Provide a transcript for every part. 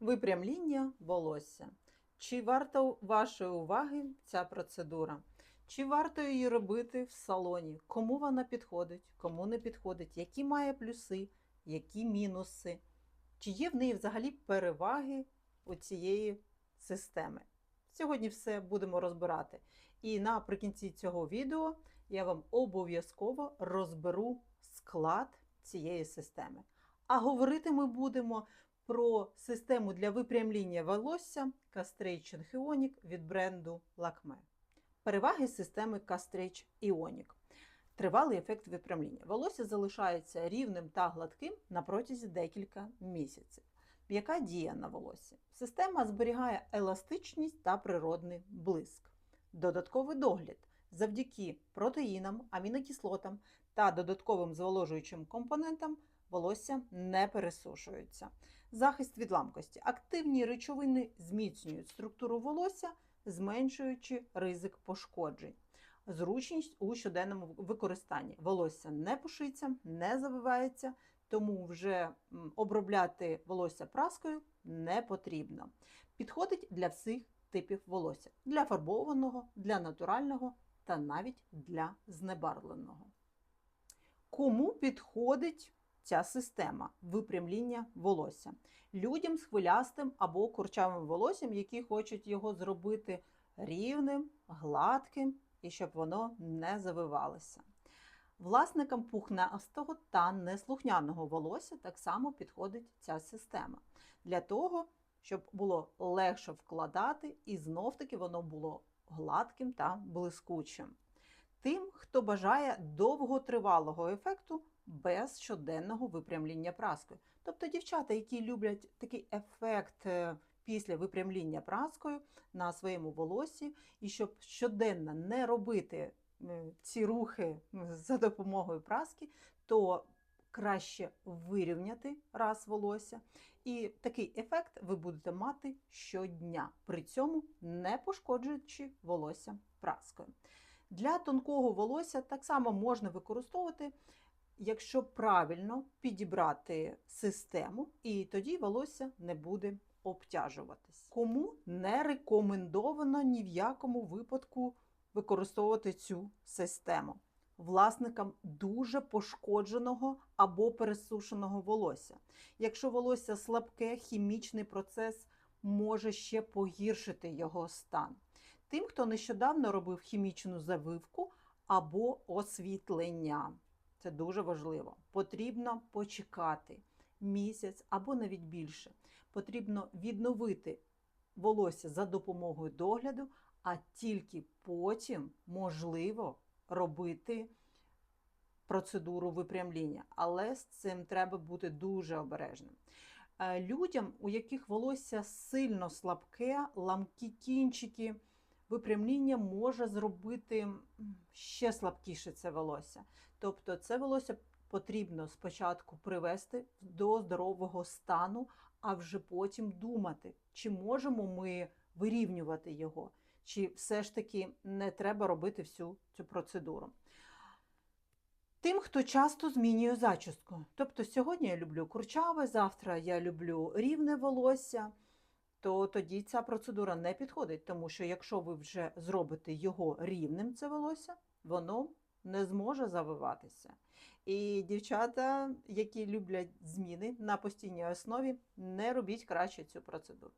Випрямління волосся. Чи варта вашої уваги ця процедура? Чи варто її робити в салоні? Кому вона підходить, кому не підходить, які має плюси, які мінуси? Чи є в неї взагалі переваги у цієї системи? Сьогодні все будемо розбирати. І наприкінці цього відео я вам обов'язково розберу склад цієї системи. А говорити ми будемо про систему для випрямління волосся Castration Ionic від бренду Lakme. Переваги системи Castrate Ionic. Тривалий ефект випрямління. Волосся залишається рівним та гладким на протязі декілька місяців. Яка дія на волосі? Система зберігає еластичність та природний блиск. Додатковий догляд завдяки протеїнам, амінокислотам та додатковим зволожуючим компонентам волосся не пересушується. Захист від ламкості. Активні речовини зміцнюють структуру волосся, зменшуючи ризик пошкоджень. Зручність у щоденному використанні. Волосся не пушиться, не завивається, тому вже обробляти волосся праскою не потрібно. Підходить для всіх типів волосся: для фарбованого, для натурального та навіть для знебарвленого. Кому підходить ця система випрямління волосся? Людям з хвилястим або курчавим волоссям, які хочуть його зробити рівним, гладким і щоб воно не завивалося. Власникам пухнастого та неслухняного волосся так само підходить ця система для того, щоб було легше вкладати і знов-таки воно було гладким та блискучим. Тим, хто бажає довготривалого ефекту без щоденного випрямління праскою. Тобто дівчата, які люблять такий ефект е, після випрямління праскою на своєму волосі, і щоб щоденно не робити ці рухи за допомогою праски, то краще вирівняти раз волосся. І такий ефект ви будете мати щодня, при цьому не пошкоджуючи волосся праскою. Для тонкого волосся так само можна використовувати, якщо правильно підібрати систему, і тоді волосся не буде обтяжуватись. Кому не рекомендовано ні в якому випадку використовувати цю систему. Власникам дуже пошкодженого або пересушеного волосся. Якщо волосся слабке, хімічний процес може ще погіршити його стан. Тим, хто нещодавно робив хімічну завивку або освітлення. Це дуже важливо. Потрібно почекати місяць або навіть більше. Потрібно відновити волосся за допомогою догляду, а тільки потім можливо робити процедуру випрямління. Але з цим треба бути дуже обережним. Е, Людям, у яких волосся сильно слабке, ламкі кінчики, випрямління може зробити ще слабкіше це волосся. Тобто це волосся потрібно спочатку привести до здорового стану, а вже потім думати, чи можемо ми вирівнювати його, чи все ж таки не треба робити всю цю процедуру. Тим, хто часто змінює зачіску. Тобто сьогодні я люблю курчаве, завтра я люблю рівне волосся, то тоді ця процедура не підходить, тому що якщо ви вже зробите його рівним, це волосся, воно не зможе завиватися. І дівчата, які люблять зміни на постійній основі, не робіть краще цю процедуру.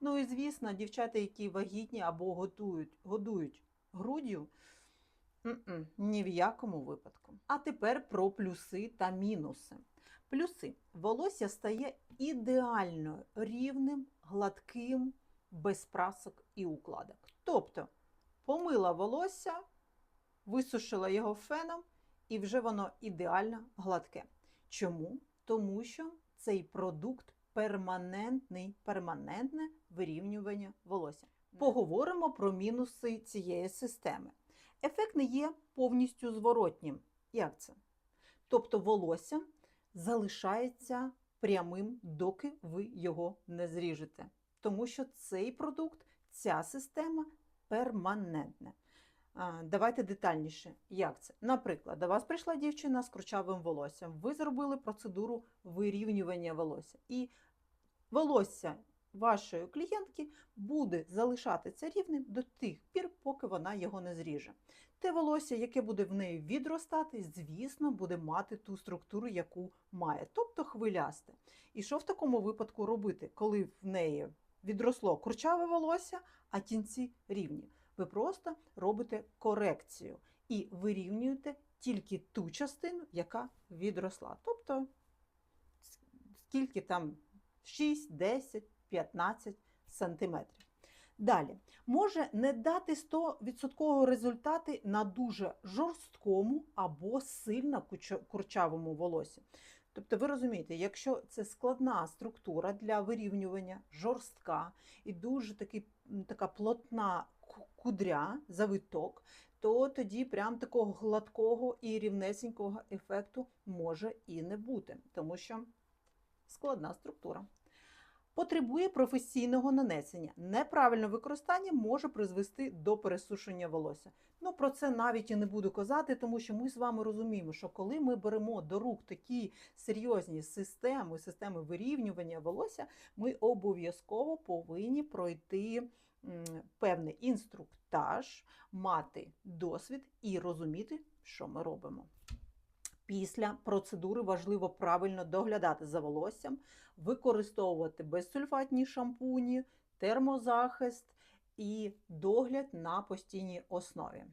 Ну і звісно, дівчата, які вагітні або готують, годують груддю, ні в якому випадку. А тепер про плюси та мінуси. Плюси. Волосся стає ідеально рівним, гладким, без прасок і укладок. Тобто помила волосся, висушила його феном, і вже воно ідеально гладке. Чому? Тому що цей продукт перманентний, перманентне вирівнювання волосся. Поговоримо про мінуси цієї системи. Ефект не є повністю зворотнім. Як це? Тобто волосся залишається прямим, доки ви його не зріжете. Тому що цей продукт, ця система перманентна. Давайте детальніше, як це. Наприклад, до вас прийшла дівчина з кручавим волоссям. Ви зробили процедуру вирівнювання волосся. І волосся вашої клієнтки буде залишатися рівним до тих пір, поки вона його не зріже. Те волосся, яке буде в неї відростати, звісно, буде мати ту структуру, яку має, тобто хвилясте. І що в такому випадку робити, коли в неї відросло курчаве волосся, а кінці рівні? Ви просто робите корекцію і вирівнюєте тільки ту частину, яка відросла. Тобто, скільки там 6, 10, 15 сантиметрів. Далі, може не дати 100% результати на дуже жорсткому або сильно курчавому волосі. Тобто, ви розумієте, якщо це складна структура для вирівнювання, жорстка і дуже такий, така плотна кудря, завиток, то тоді прям такого гладкого і рівнесенького ефекту може і не бути, тому що складна структура. Потребує професійного нанесення. Неправильне використання може призвести до пересушення волосся. Ну про це навіть і не буду казати, тому що ми з вами розуміємо, що коли ми беремо до рук такі серйозні системи, системи вирівнювання волосся, ми обов'язково повинні пройти певний інструктаж, мати досвід і розуміти, що ми робимо. Після процедури важливо правильно доглядати за волоссям, використовувати безсульфатні шампуні, термозахист і догляд на постійній основі.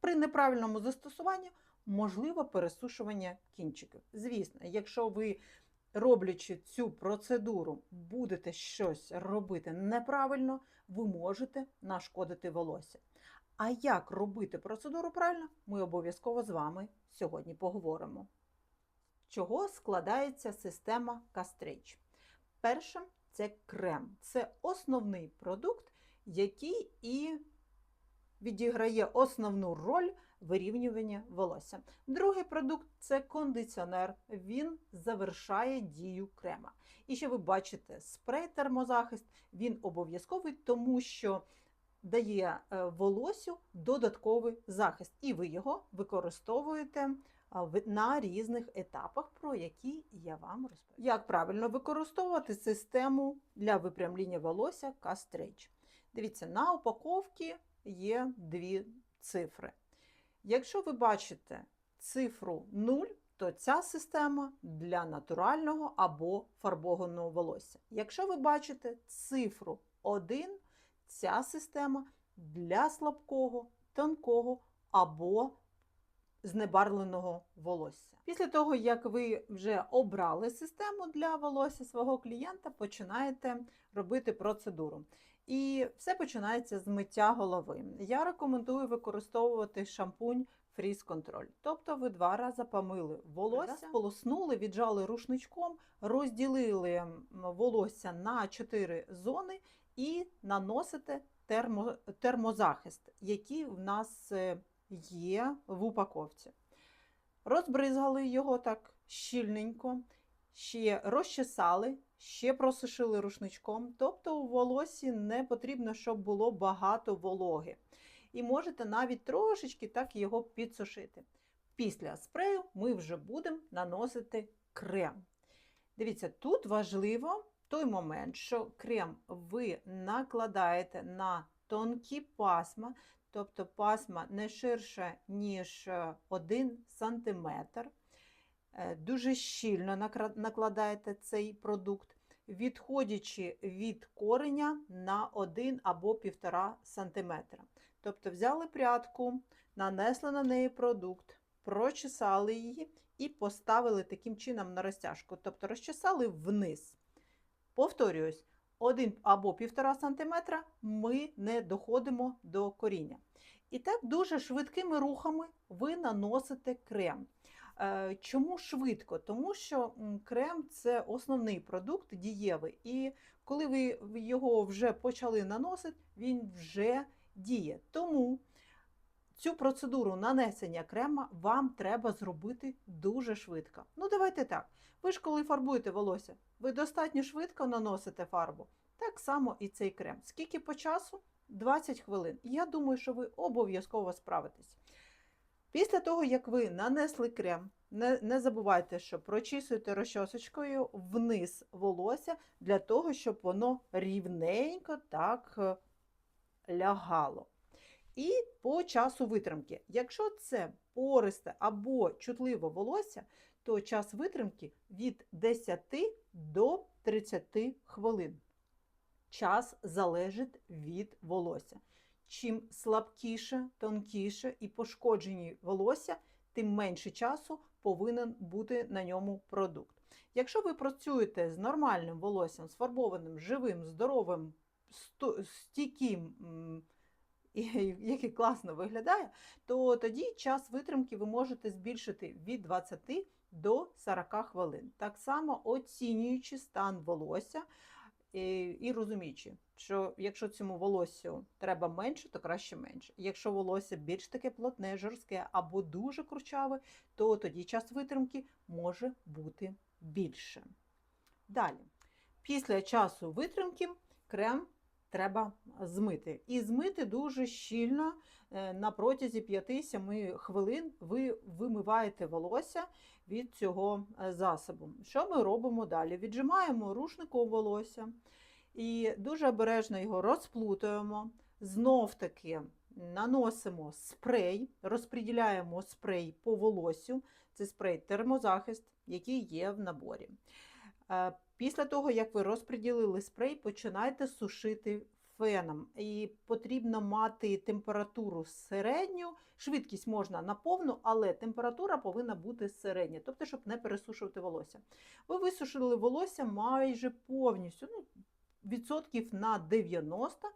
При неправильному застосуванні можливо пересушування кінчиків. Звісно, якщо ви, роблячи цю процедуру, будете щось робити неправильно, ви можете нашкодити волосся. А як робити процедуру правильно, ми обов'язково з вами сьогодні поговоримо. Чого складається система Кастрич? Перше це крем. Це основний продукт, який і відіграє основну роль вирівнювання волосся. Другий продукт це кондиціонер. Він завершає дію крема. І ще ви бачите спрей термозахист, він обов'язковий, тому що дає е, волосю додатковий захист, і ви його використовуєте на різних етапах, про які я вам розповім. Як правильно використовувати систему для випрямління волосся Кастрейч? Дивіться, на упаковці є дві цифри. Якщо ви бачите цифру 0, то ця система для натурального або фарбованого волосся. Якщо ви бачите цифру 1, ця система для слабкого, тонкого або знебарвленого волосся. Після того, як ви вже обрали систему для волосся свого клієнта, починаєте робити процедуру. І все починається з миття голови. Я рекомендую використовувати шампунь Freeze Control. Тобто ви два рази помили волосся, полоснули, віджали рушничком, розділили волосся на чотири зони і наносите термо, термозахист, який в нас е, є в упаковці. Розбризгали його так щільненько, ще розчесали, ще просушили рушничком. Тобто у волосі не потрібно, щоб було багато вологи. І можете навіть трошечки так його підсушити. Після спрею ми вже будемо наносити крем. Дивіться, тут важливо той момент, що крем ви накладаєте на тонкі пасма, тобто пасма не ширше, ніж 1 см. Е, Дуже щільно накладаєте цей продукт, відходячи від кореня на 1 або 1,5 см. Тобто взяли прядку, нанесли на неї продукт, прочесали її і поставили таким чином на розтяжку. Тобто розчесали вниз. Повторююсь, 1 або 1,5 см ми не доходимо до коріння. І так дуже швидкими рухами ви наносите крем. Е, Чому швидко? Тому що крем це основний продукт дієвий. І коли ви його вже почали наносити, він вже діє. Тому цю процедуру нанесення крема вам треба зробити дуже швидко. Ну, давайте так. Ви ж коли фарбуєте волосся, ви достатньо швидко наносите фарбу. Так само і цей крем. Скільки по часу? 20 хвилин. Я думаю, що ви обов'язково справитесь. Після того, як ви нанесли крем, Не, не забувайте, що прочісуйте розчосочкою вниз волосся для того, щоб воно рівненько так е, лягало. І по часу витримки. Якщо це пористе або чутливе волосся, то час витримки від 10 до 30 хвилин. Час залежить від волосся. Чим слабкіше, тонкіше і пошкоджені волосся, тим менше часу повинен бути на ньому продукт. Якщо ви працюєте з нормальним волоссям, сфарбованим, живим, здоровим, стійким, і який класно виглядає, то тоді час витримки ви можете збільшити від 20 до 40 хвилин. Так само оцінюючи стан волосся і, і розуміючи, що якщо цьому волоссю треба менше, то краще менше. Якщо волосся більш таке плотне, жорстке або дуже курчаве, то тоді час витримки може бути більше. Далі, після часу витримки крем треба змити. І змити дуже щільно е, на протязі 5-7 хвилин ви вимиваєте волосся від цього е, засобу. Що ми робимо далі? Віджимаємо рушником волосся і дуже обережно його розплутуємо. Знов таки наносимо спрей, розподіляємо спрей по волосю. Це спрей термозахист, який є в наборі. Після того, як ви розподілили спрей, починайте сушити феном. І потрібно мати температуру середню. Швидкість можна на повну, але температура повинна бути середня, тобто, щоб не пересушувати волосся. Ви висушили волосся майже повністю, ну, відсотків на 90,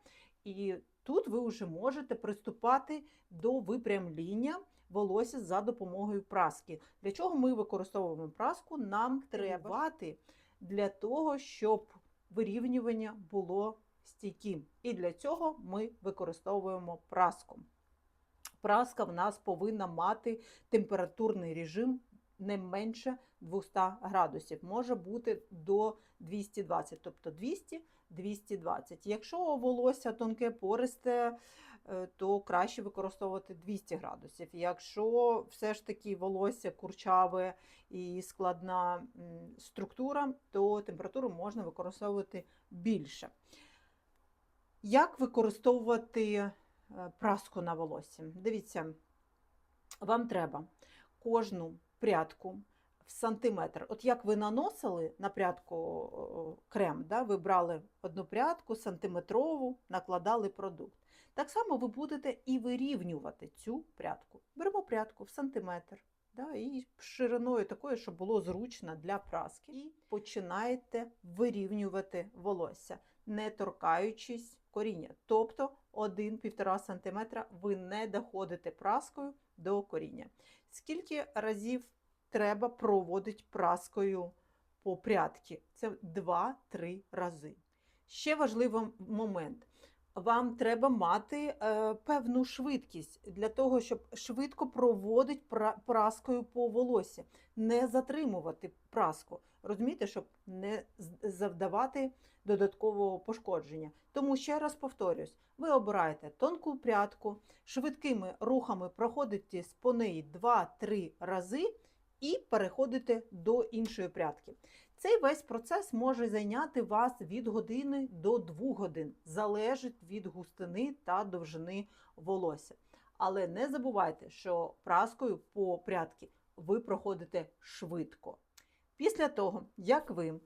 і тут ви вже можете приступати до випрямління волосся за допомогою праски. Для чого ми використовуємо праску? Нам треба для того, щоб вирівнювання було стійким. І для цього ми використовуємо праску. Праска в нас повинна мати температурний режим не менше 200 градусів. Може бути до 220, тобто 200-220. Якщо волосся тонке пористе, то краще використовувати 200 градусів. Якщо все ж таки волосся курчаве і складна структура, то температуру можна використовувати більше. Як використовувати е, праску на волосі? Дивіться, вам треба кожну прядку в сантиметр. От як ви наносили на прядку крем, да, ви брали одну прядку сантиметрову, накладали продукт. Так само ви будете і вирівнювати цю прядку. Беремо прядку в сантиметр. Да, і шириною такою, щоб було зручно для праски. І починаєте вирівнювати волосся, не торкаючись коріння. Тобто 1-1,5 см ви не доходите праскою до коріння. Скільки разів треба проводити праскою по прядці? Це 2-3 рази. Ще важливий момент. Вам треба мати е, певну швидкість для того, щоб швидко проводити пра- праскою по волосі, не затримувати праску. Розумієте, щоб не завдавати додаткового пошкодження. Тому ще раз повторюсь: ви обираєте тонку прядку, швидкими рухами проходите по неї 2-3 рази і переходите до іншої прядки. Цей весь процес може зайняти вас від години до 2 годин, залежить від густини та довжини волосся. Але не забувайте, що праскою по прядці ви проходите швидко. Після того, як ви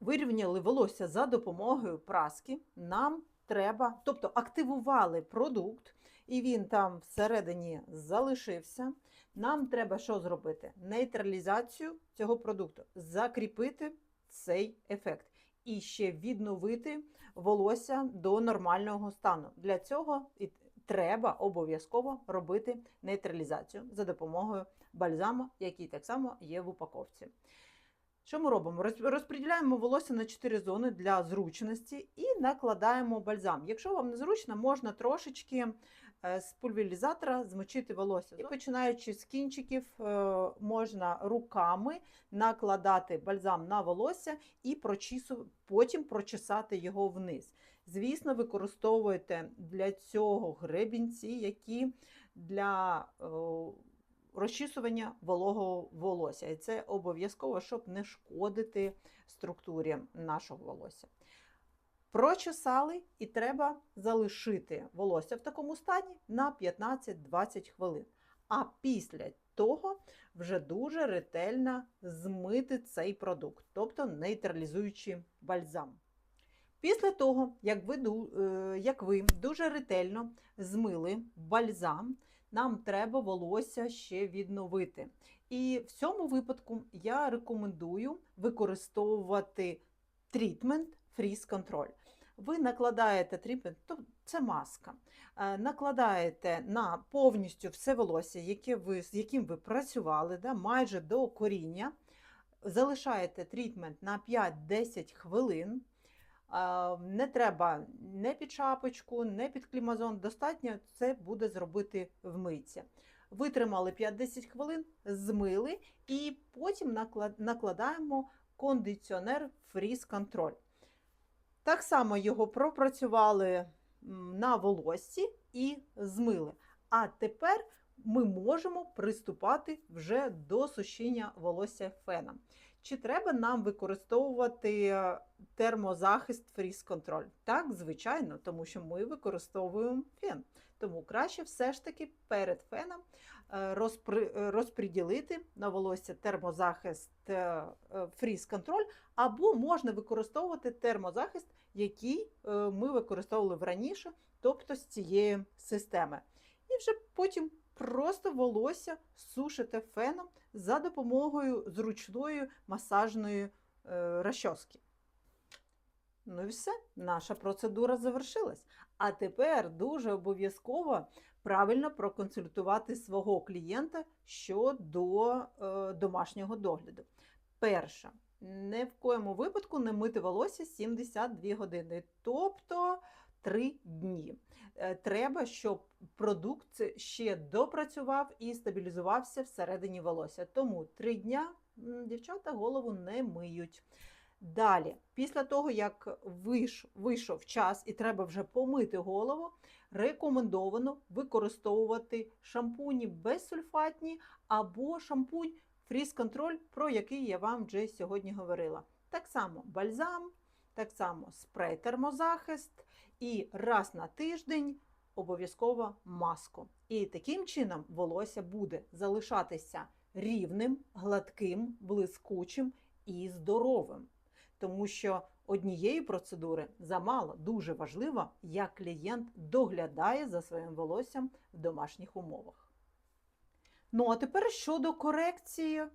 вирівняли волосся за допомогою праски, нам треба, тобто активували продукт, і він там всередині залишився. Нам треба що зробити? Нейтралізацію цього продукту, закріпити цей ефект і ще відновити волосся до нормального стану. Для цього і треба обов'язково робити нейтралізацію за допомогою бальзаму, який так само є в упаковці. Що ми робимо? Роз- Розподіляємо волосся на 4 зони для зручності і накладаємо бальзам. Якщо вам незручно, можна трошечки з пульверізатора змочити волосся. І починаючи з кінчиків, е, можна руками накладати бальзам на волосся і потім прочесати його вниз. Звісно, використовуйте для цього гребінці, які для е, розчісування вологого волосся. І це обов'язково, щоб не шкодити структурі нашого волосся. Прочесали і треба залишити волосся в такому стані на 15-20 хвилин. А після того вже дуже ретельно змити цей продукт, тобто нейтралізуючи бальзам. Після того, як ви, е, як ви дуже ретельно змили бальзам, нам треба волосся ще відновити. І в цьому випадку я рекомендую використовувати трітмент Freeze Control. Ви накладаєте трітмент, то це маска. Е, Накладаєте на повністю все волосся, яке ви, з яким ви працювали, да, майже до коріння. Залишаєте трітмент на 5-10 хвилин. Е, Не треба не під шапочку, не під клімазон. Достатньо це буде зробити в мийці. Витримали 5-10 хвилин, змили і потім накладаємо кондиціонер Freeze Control. Так само його пропрацювали на волоссі і змили. А тепер ми можемо приступати вже до сушіння волосся феном. Чи треба нам використовувати е, термозахист Freeze Control? Так, звичайно, тому що ми використовуємо фен. Тому краще все ж таки перед феном розподілити на волосся термозахист е, е, Freeze Control, або можна використовувати термозахист, який е, ми використовували раніше, тобто з цієї системи. І вже потім просто волосся сушите феном за допомогою зручної масажної е, розчоски. Ну і все, наша процедура завершилась. А тепер дуже обов'язково правильно проконсультувати свого клієнта щодо е, домашнього догляду. Перше, ні в коєму випадку не мити волосся 72 години, тобто 3 дні. Е, Треба, щоб продукт ще допрацював і стабілізувався всередині волосся. Тому 3 дня дівчата голову не миють. Далі, після того, як вийшов час і треба вже помити голову, рекомендовано використовувати шампуні безсульфатні або шампунь Control, про який я вам вже сьогодні говорила. Так само бальзам, так само спрей термозахист і раз на тиждень обов'язково маску. І таким чином волосся буде залишатися рівним, гладким, блискучим і здоровим. Тому що однієї процедури замало дуже важливо, як клієнт доглядає за своїм волоссям в домашніх умовах. Ну, а тепер щодо корекції е,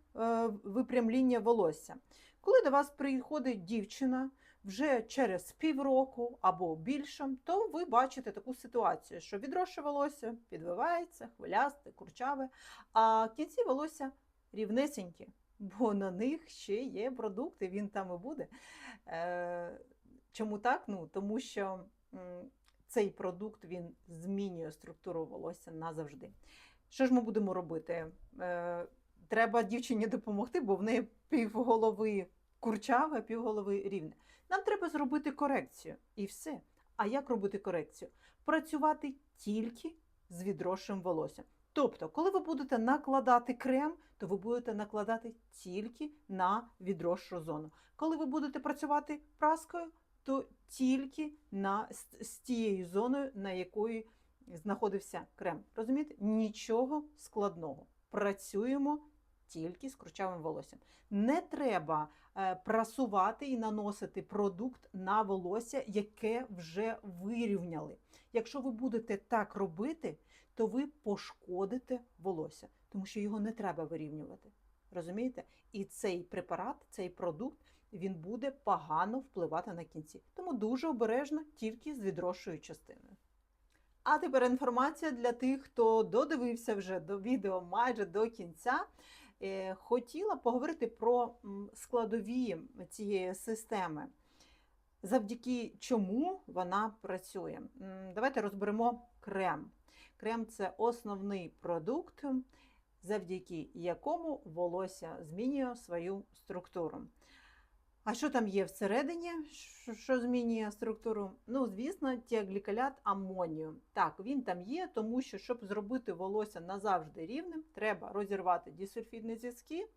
випрямління волосся. Коли до вас приходить дівчина вже через півроку або більше, то ви бачите таку ситуацію, що відросше волосся підвивається, хвилясте, курчаве, а кінці волосся рівнесенькі, бо на них ще є продукти, він там і буде. Е, чому так? Ну, тому що цей продукт він змінює структуру волосся назавжди. Що ж ми будемо робити? Е, треба дівчині допомогти, бо в неї півголови курчаве, півголови рівне. Нам треба зробити корекцію і все. А як робити корекцію? Працювати тільки з відросшим волоссям. Тобто, коли ви будете накладати крем, то ви будете накладати тільки на відросшу зону. Коли ви будете працювати праскою, то тільки на, з, з тією зоною, на якої знаходився крем. Розумієте? Нічого складного. Працюємо тільки з курчавим волоссям. Не треба е, прасувати і наносити продукт на волосся, яке вже вирівняли. Якщо ви будете так робити, то ви пошкодите волосся, тому що його не треба вирівнювати. Розумієте? І цей препарат, цей продукт, він буде погано впливати на кінці. Тому дуже обережно тільки з відросшою частиною. А тепер інформація для тих, хто додивився вже до відео майже до кінця. Е, Хотіла поговорити про складові цієї системи, завдяки чому вона працює. Давайте розберемо крем. Крем це основний продукт, завдяки якому волосся змінює свою структуру. А що там є всередині, що, змінює структуру? Ну, звісно, тіаглікалят амонію. Так, він там є, тому що, щоб зробити волосся назавжди рівним, треба розірвати дісульфідні зв'язки,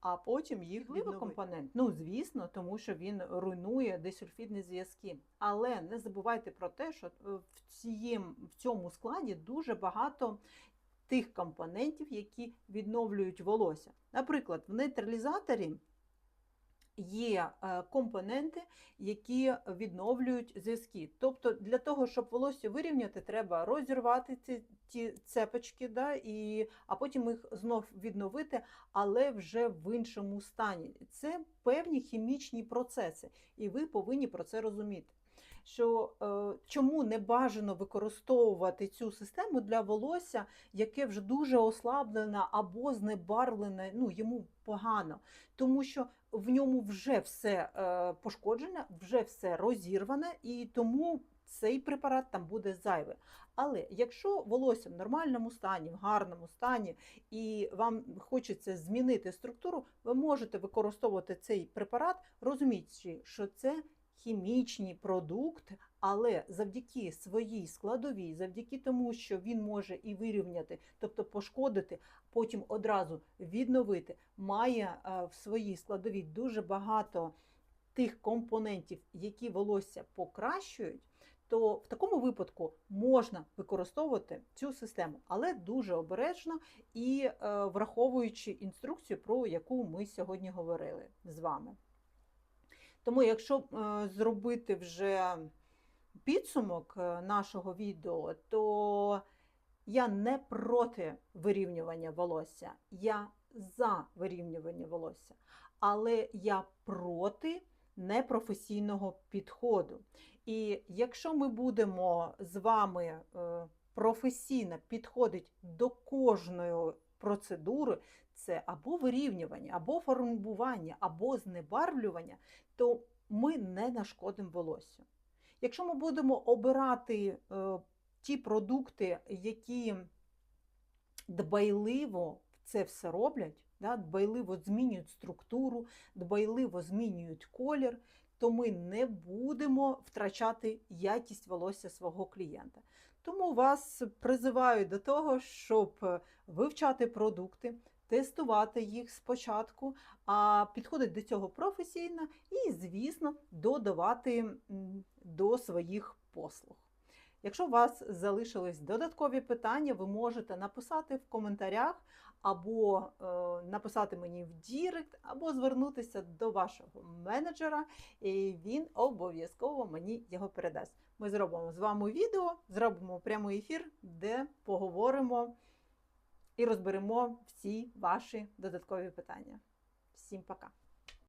а потім їх відновити. компонент. Ну, звісно, тому що він руйнує дисульфідні зв'язки. Але не забувайте про те, що е, в, цієм, в цьому складі дуже багато тих компонентів, які відновлюють волосся. Наприклад, в нейтралізаторі є е, компоненти, які відновлюють зв'язки. Тобто для того, щоб волосся вирівняти, треба розірвати ці ті цепочки, да, і, а потім їх знов відновити, але вже в іншому стані. Це певні хімічні процеси, і ви повинні про це розуміти. Що е, чому не бажано використовувати цю систему для волосся, яке вже дуже ослаблене або знебарвлене, ну йому погано, тому що в ньому вже все е, пошкоджене, вже все розірване, і тому цей препарат там буде зайвий. Але якщо волосся в нормальному стані, в гарному стані, і вам хочеться змінити структуру, ви можете використовувати цей препарат, розуміючи, що це хімічний продукт, але завдяки своїй складовій, завдяки тому, що він може і вирівняти, тобто пошкодити, потім одразу відновити, має е, в своїй складовій дуже багато тих компонентів, які волосся покращують. То в такому випадку можна використовувати цю систему, але дуже обережно і е, враховуючи інструкцію, про яку ми сьогодні говорили з вами. Тому, якщо е, зробити вже підсумок е, нашого відео, то я не проти вирівнювання волосся, я за вирівнювання волосся, але я проти непрофесійного підходу. І якщо ми будемо з вами е, професійно підходити до кожної процедури, це або вирівнювання, або фарбування, або знебарвлювання, то ми не нашкодимо волосю. Якщо ми будемо обирати е, ті продукти, які дбайливо це все роблять, да, дбайливо змінюють структуру, дбайливо змінюють колір, то ми не будемо втрачати якість волосся свого клієнта. Тому вас призиваю до того, щоб вивчати продукти, тестувати їх спочатку, а підходити до цього професійно і, звісно, додавати до своїх послуг. Якщо у вас залишились додаткові питання, ви можете написати в коментарях, або е, написати мені в Дірект, або звернутися до вашого менеджера, і він обов'язково мені його передасть. Ми зробимо з вами відео, зробимо прямий ефір, де поговоримо і розберемо всі ваші додаткові питання. Всім пока!